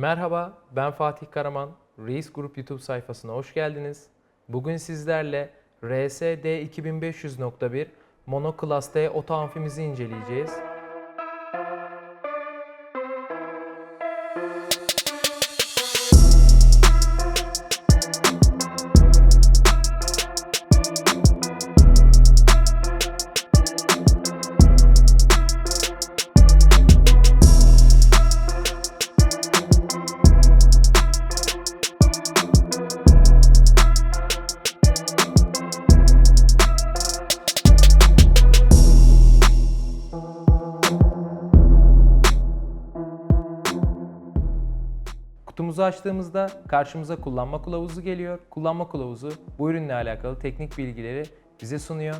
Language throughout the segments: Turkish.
Merhaba, ben Fatih Karaman. Reis Grup YouTube sayfasına hoş geldiniz. Bugün sizlerle RSD 2500.1 Monoklas D oto amfimizi inceleyeceğiz. Kutumuzu açtığımızda karşımıza kullanma kılavuzu geliyor. Kullanma kılavuzu bu ürünle alakalı teknik bilgileri bize sunuyor.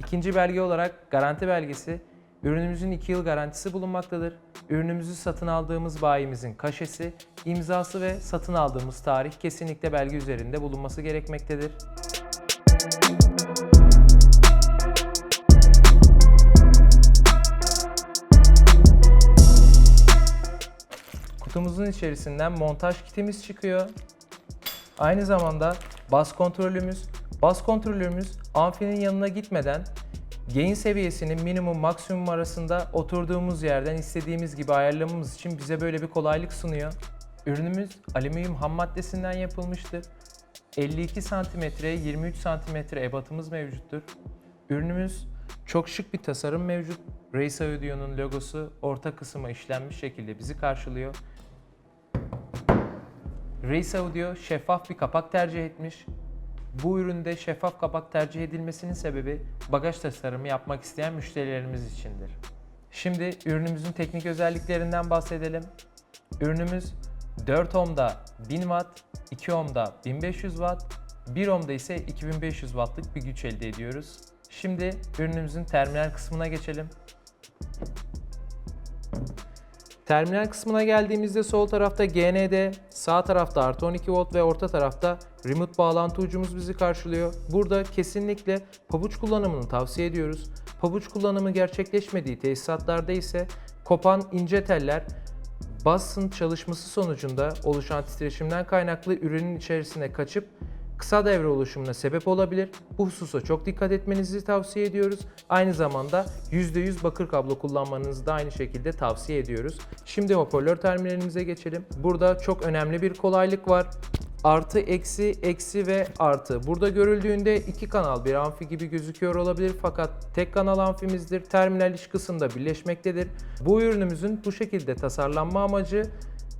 İkinci belge olarak garanti belgesi. Ürünümüzün 2 yıl garantisi bulunmaktadır. Ürünümüzü satın aldığımız bayimizin kaşesi, imzası ve satın aldığımız tarih kesinlikle belge üzerinde bulunması gerekmektedir. Kutumuzun içerisinden montaj kitimiz çıkıyor. Aynı zamanda bas kontrolümüz. Bas kontrolümüz amfinin yanına gitmeden gain seviyesinin minimum maksimum arasında oturduğumuz yerden istediğimiz gibi ayarlamamız için bize böyle bir kolaylık sunuyor. Ürünümüz alüminyum ham maddesinden yapılmıştır. 52 cm 23 cm ebatımız mevcuttur. Ürünümüz çok şık bir tasarım mevcut. Race Audio'nun logosu orta kısma işlenmiş şekilde bizi karşılıyor. Race Audio şeffaf bir kapak tercih etmiş. Bu üründe şeffaf kapak tercih edilmesinin sebebi bagaj tasarımı yapmak isteyen müşterilerimiz içindir. Şimdi ürünümüzün teknik özelliklerinden bahsedelim. Ürünümüz 4 ohm'da 1000 watt, 2 ohm'da 1500 watt, 1 ohm'da ise 2500 wattlık bir güç elde ediyoruz. Şimdi ürünümüzün terminal kısmına geçelim. Terminal kısmına geldiğimizde sol tarafta GND, sağ tarafta artı 12 volt ve orta tarafta remote bağlantı ucumuz bizi karşılıyor. Burada kesinlikle pabuç kullanımını tavsiye ediyoruz. Pabuç kullanımı gerçekleşmediği tesisatlarda ise kopan ince teller basın çalışması sonucunda oluşan titreşimden kaynaklı ürünün içerisine kaçıp kısa devre oluşumuna sebep olabilir. Bu hususa çok dikkat etmenizi tavsiye ediyoruz. Aynı zamanda %100 bakır kablo kullanmanızı da aynı şekilde tavsiye ediyoruz. Şimdi hoparlör terminalimize geçelim. Burada çok önemli bir kolaylık var. Artı, eksi, eksi ve artı. Burada görüldüğünde iki kanal bir amfi gibi gözüküyor olabilir fakat tek kanal amfimizdir. Terminal iç kısımda birleşmektedir. Bu ürünümüzün bu şekilde tasarlanma amacı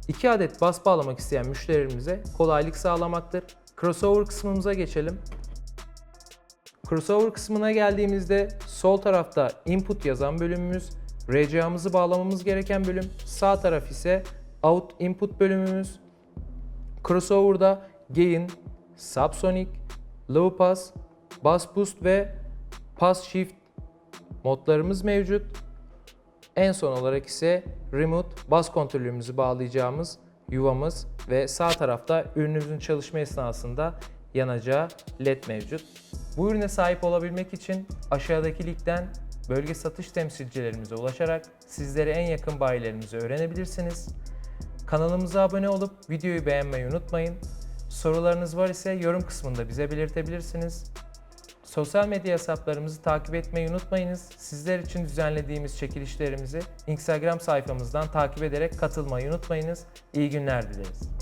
2 adet bas bağlamak isteyen müşterilerimize kolaylık sağlamaktır. Crossover kısmımıza geçelim. Crossover kısmına geldiğimizde sol tarafta input yazan bölümümüz, RCA'mızı bağlamamız gereken bölüm. Sağ taraf ise out input bölümümüz. Crossover'da gain, subsonic, low pass, bass boost ve pass shift modlarımız mevcut. En son olarak ise remote bas kontrolümüzü bağlayacağımız yuvamız ve sağ tarafta ürünümüzün çalışma esnasında yanacağı led mevcut. Bu ürüne sahip olabilmek için aşağıdaki linkten bölge satış temsilcilerimize ulaşarak sizlere en yakın bayilerimizi öğrenebilirsiniz. Kanalımıza abone olup videoyu beğenmeyi unutmayın. Sorularınız var ise yorum kısmında bize belirtebilirsiniz. Sosyal medya hesaplarımızı takip etmeyi unutmayınız. Sizler için düzenlediğimiz çekilişlerimizi Instagram sayfamızdan takip ederek katılmayı unutmayınız. İyi günler dileriz.